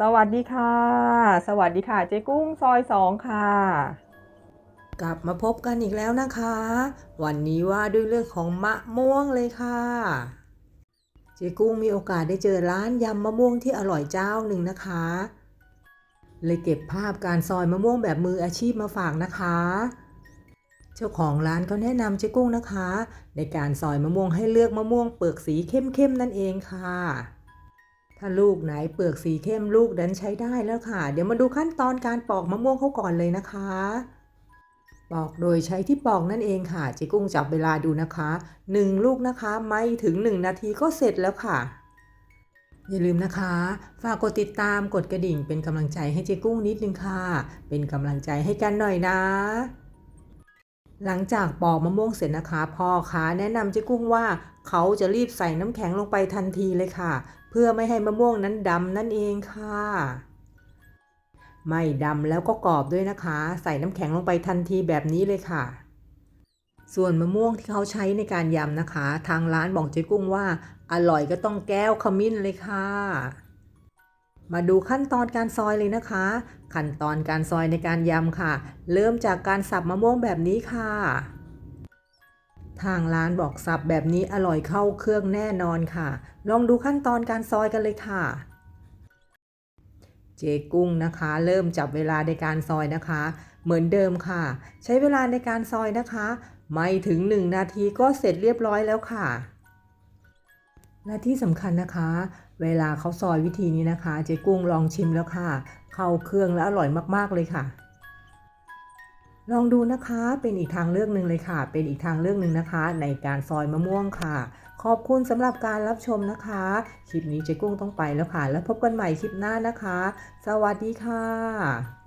สวัสดีค่ะ สวัสดีค่ะ เจ๊กุ้งซอยสองค่ะ กลับมาพบกันอีกแล้วนะคะ วันนี้ว่าด้วยเรื่องของมะม่วงเลยค่ะ เจ๊กุ้งมีโอกาสได้เจอร้านยำมะม่วงที่อร่อยเจ้าหนึ่งนะคะ เลยเก็บภาพการซอยมะม่วงแบบมืออาชีพมาฝากนะคะ เจ้าของร้านก็แนะนำเจ๊กุ้งนะคะ ในการซอยมะม่วงให้เลือกมะม่วงเปลือกสีเข้มๆนั่นเองค่ะ ถ้าลูกไหนเปลือกสีเข้มลูกนั้นใช้ได้แล้วค่ะ เดี๋ยวมาดูขั้นตอนการปอกมะม่วงเขาก่อนเลยนะคะ ปอกโดยใช้ที่ปอกนั่นเองค่ะเจิกุ้งจับเวลาดูนะคะ 1 ลูกนะคะไม่ถึง 1 นาทีก็เสร็จแล้วค่ะอย่าลืมนะคะ ฝากกดติดตามกดกระดิ่งเป็นกำลังใจให้เจ๊กุ้งนิดนึงค่ะ เป็นกำลังใจให้กันหน่อยนะ หลังจากปอกมะม่วงเสร็จนะคะพ่อค้าแนะนำเจ๊กุ้งว่าเขาจะรีบใส่น้ำแข็งลงไปทันทีเลยค่ะ เพื่อไม่ให้มะม่วงนั้นดำนั่นเองค่ะ ไม่ดำแล้วก็กรอบด้วยนะคะ ใส่น้ำแข็งลงไปทันทีแบบนี้เลยค่ะ ส่วนมะม่วงที่เขาใช้ในการยำนะคะ ทางร้านบอกเจ๊กุ้งว่า อร่อยก็ต้องแก้วขมิ้นเลยค่ะ มาดูขั้นตอนการซอยเลยนะคะ ขั้นตอนการซอยในการยำค่ะ เริ่มจากการสับมะม่วงแบบนี้ค่ะ ทางร้านบอกสับแบบนี้อร่อยเข้าเครื่องแน่นอนค่ะ ลองดูขั้นตอนการซอยกันเลยค่ะ เจกุ้งนะคะ เริ่มจับเวลาในการซอยนะคะ เหมือนเดิมค่ะ ใช้เวลาในการซอยนะคะ ไม่ถึง 1 นาทีก็เสร็จเรียบร้อยแล้วค่ะ และที่สำคัญนะคะ เวลาเขาซอยวิธีนี้นะคะ เจ๊กุ้งลองชิมแล้วค่ะ เข้าเครื่องและอร่อยมากๆเลยค่ะ ลองดูนะคะ เป็นอีกทางเลือกหนึ่งเลยค่ะ เป็นอีกทางเลือกหนึ่งนะคะ ในการซอยมะม่วงค่ะ ขอบคุณสำหรับการรับชมนะคะ คลิปนี้เจ๊กุ้งต้องไปแล้วค่ะ แล้วพบกันใหม่คลิปหน้านะคะ สวัสดีค่ะ